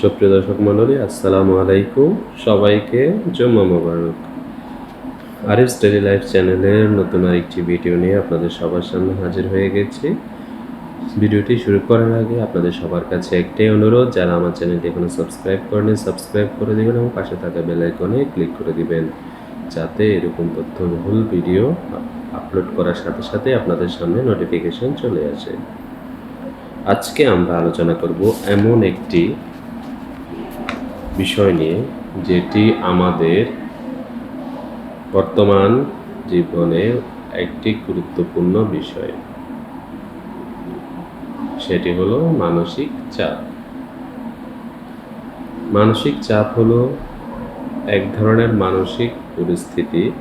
সুপ্রিয় দর্শক মণ্ডলী, আসসালামু আলাইকুম। সবাইকে জম্মা মোবারক। আরিফ স্টাডি লাইফ চ্যানেলের নতুন আরেকটি ভিডিও নিয়ে আপনাদের সবার সামনে হাজির হয়ে গেছি। ভিডিওটি শুরু করার আগে আপনাদের সবার কাছে একটাই অনুরোধ, যারা আমার চ্যানেলটি এখনও সাবস্ক্রাইব করেনি সাবস্ক্রাইব করে দেবেন এবং পাশে থাকা বেল আইকনে ক্লিক করে দিবেন। যাতে এরকম তথ্যবহুল ভিডিও আপলোড করার সাথে সাথে আপনাদের সামনে নোটিফিকেশন চলে আসে। আজকে আমরা আলোচনা করব এমন একটি বিষয় নিয়ে, যেটি আমাদের বর্তমান জীবনে একটি গুরুত্বপূর্ণ বিষয়। সেটি হলো মানসিক চাপ। মানসিক চাপ হলো এক ধরনের মানসিক পরিস্থিতি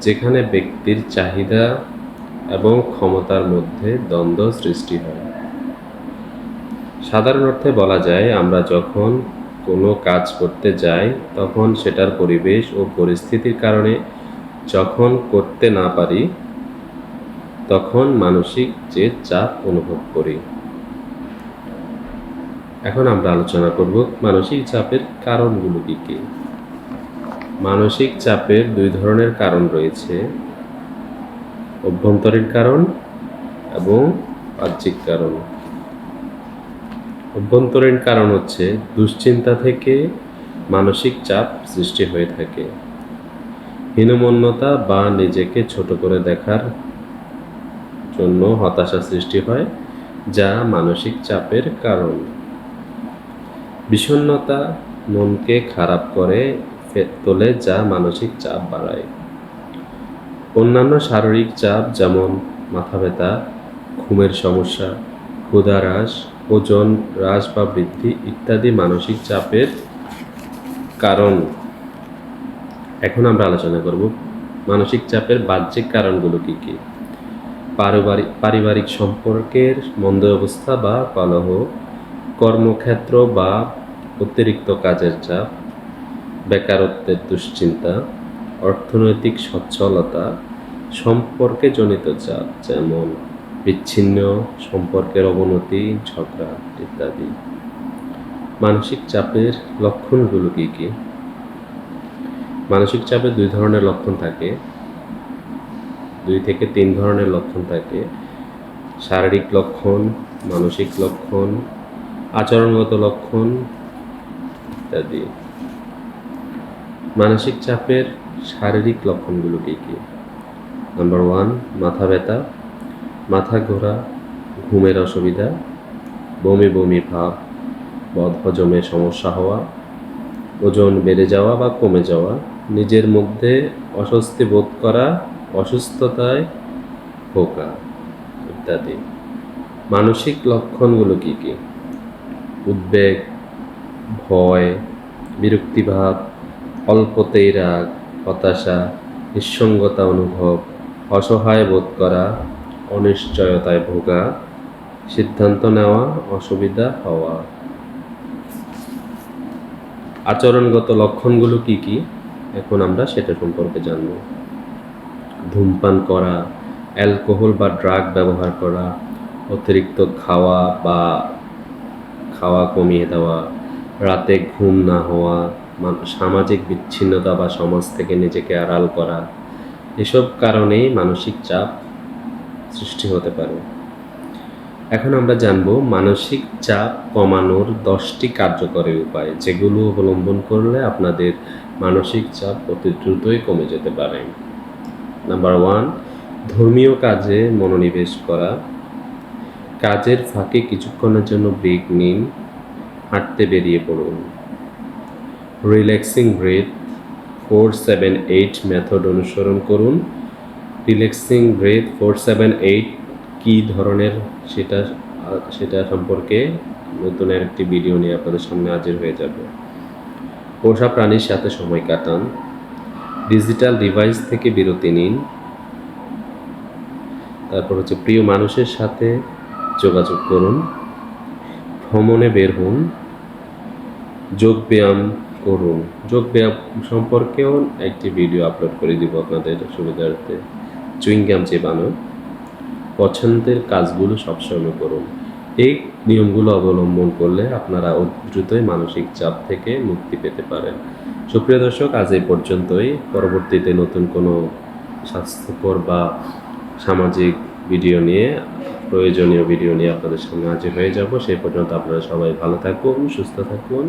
যেখানে ব্যক্তির চাহিদা এবং ক্ষমতার মধ্যে দ্বন্দ্ব সৃষ্টি হয়। সাধারণ অর্থে বলা যায়, আমরা যখন কোনো কাজ করতে যাই তখন সেটার পরিবেশ ও পরিস্থিতির কারণে যখন করতে না পারি, তখন মানসিক যে চাপ অনুভব করি। এখন আমরা আলোচনা করব মানসিক চাপের কারণগুলো কী কী? মানসিক চাপের দুই ধরনের কারণ রয়েছে, অভ্যন্তরীণ কারণ এবং বাহ্যিক কারণ। অভ্যন্তরীণ কারণ হচ্ছে দুশ্চিন্তা থেকে মানসিক চাপ সৃষ্টি হয়ে থাকে। হীনমন্যতা বা নিজেকে ছোট করে দেখার জন্য হতাশা সৃষ্টি হয়, যা মানসিক চাপের কারণ। বিষণ্ণতা মনকে খারাপ করে তোলে, যা মানসিক চাপ বাড়ায়। অন্যান্য শারীরিক চাপ যেমন মাথা ব্যথা, ঘুমের সমস্যা ক্ষুধা হ্রাস ওজন, হ্রাস বা বৃদ্ধি ইত্যাদি মানসিক চাপের কারণ। এখন আমরা আলোচনা করব মানসিক চাপের বাহ্যিক কারণগুলো কি কি? পারিবারিক পারিবারিক সম্পর্কের মন্দ অবস্থা বা কলহ, কর্মক্ষেত্র বা অতিরিক্ত কাজের চাপ, বেকারত্বের দুশ্চিন্তা, অর্থনৈতিক সচ্ছলতা সম্পর্কে জনিত চাপ যেমন বিচ্ছিন্ন সম্পর্কের অবনতি, ঝগড়া ইত্যাদি। মানসিক চাপের লক্ষণগুলো কী কী? মানসিক চাপের দুই ধরনের লক্ষণ থাকে। দুই থেকে তিন ধরনের লক্ষণ থাকে। শারীরিক লক্ষণ, মানসিক লক্ষণ, আচরণগত লক্ষণ ইত্যাদি। মানসিক চাপের শারীরিক লক্ষণগুলো কী কী? নাম্বার ওয়ান মাথা ব্যথা। মাথা ঘোরা, ঘুমের অসুবিধা, বমি বমি ভাব বদ হজমে সমস্যা হওয়া, ওজন বেড়ে যাওয়া বা কমে যাওয়া, নিজের মধ্যে অস্বস্তি বোধ করা, অসুস্থতায় ভোগা ইত্যাদি। মানসিক লক্ষণগুলো কী কী? উদ্বেগ, ভয়, বিরক্তিভাব, অল্পতেই রাগ, হতাশা, নিঃসঙ্গতা অনুভব, অসহায় বোধ করা অনিশ্চয়তায় ভোগা, সিদ্ধান্ত নেওয়া, অসুবিধা হওয়া। আচরণগত লক্ষণগুলো কি কি? এখন আমরা সেটা সম্পর্কে জানব। ধূমপান করা, অ্যালকোহল বা ড্রাগ ব্যবহার করা, অতিরিক্ত খাওয়া বা খাওয়া কমিয়ে দেওয়া, রাতে ঘুম না হওয়া সামাজিক বিচ্ছিন্নতা বা সমাজ থেকে নিজেকে আড়াল করা, এসব কারণেই মানসিক চাপ সৃষ্টি হতে পারে। এখন আমরা জানব মানসিক চাপ কমানোর দশটি কার্যকরী উপায়, যেগুলো অবলম্বন করলে আপনাদের মানসিক চাপ অতি দ্রুতই কমে যেতে পারে। নাম্বার ওয়ান, ধর্মীয় কাজে মনোনিবেশ করা। কাজের ফাঁকে কিছুক্ষণের জন্য ব্রেক নিন, হাঁটতে বেরিয়ে পড়ুন। Relaxing breath, four, seven, eight method অনুসরণ করুন। Relaxing breath four seven eight কী ধরনের সেটা সেটা সম্পর্কে নতুন একটি ভিডিও নিয়ে আপনাদের সামনে হাজির হয়ে যাবে। পোষা প্রাণীর সাথে সময় কাটান। ডিজিটাল ডিভাইস থেকে বিরতি নিন। তারপর হচ্ছে প্রিয় মানুষের সাথে যোগাযোগ করুন। ভ্রমণে বের হন। যোগ ব্যায়াম করুন। যোগ ব্যায়াম সম্পর্কেও একটি ভিডিও আপলোড করে দিব আপনাদের সুবিধার্থে। চুইংগাম চেবানো পছন্দের কাজগুলো সবসময় করুন। এই নিয়মগুলো অবলম্বন করলে আপনারা দ্রুতই মানসিক চাপ থেকে মুক্তি পেতে পারেন। সুপ্রিয় দর্শক, আজ এই পর্যন্তই। পরবর্তীতে নতুন কোনো স্বাস্থ্যকর বা সামাজিক ভিডিও নিয়ে, প্রয়োজনীয় ভিডিও নিয়ে আপনাদের সামনে হাজির হয়ে যাব। সেই পর্যন্ত আপনারা সবাই ভালো থাকুন, সুস্থ থাকুন।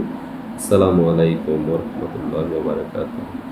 আসসালামু আলাইকুম রহমতুল্লাহ বারকাতুহ।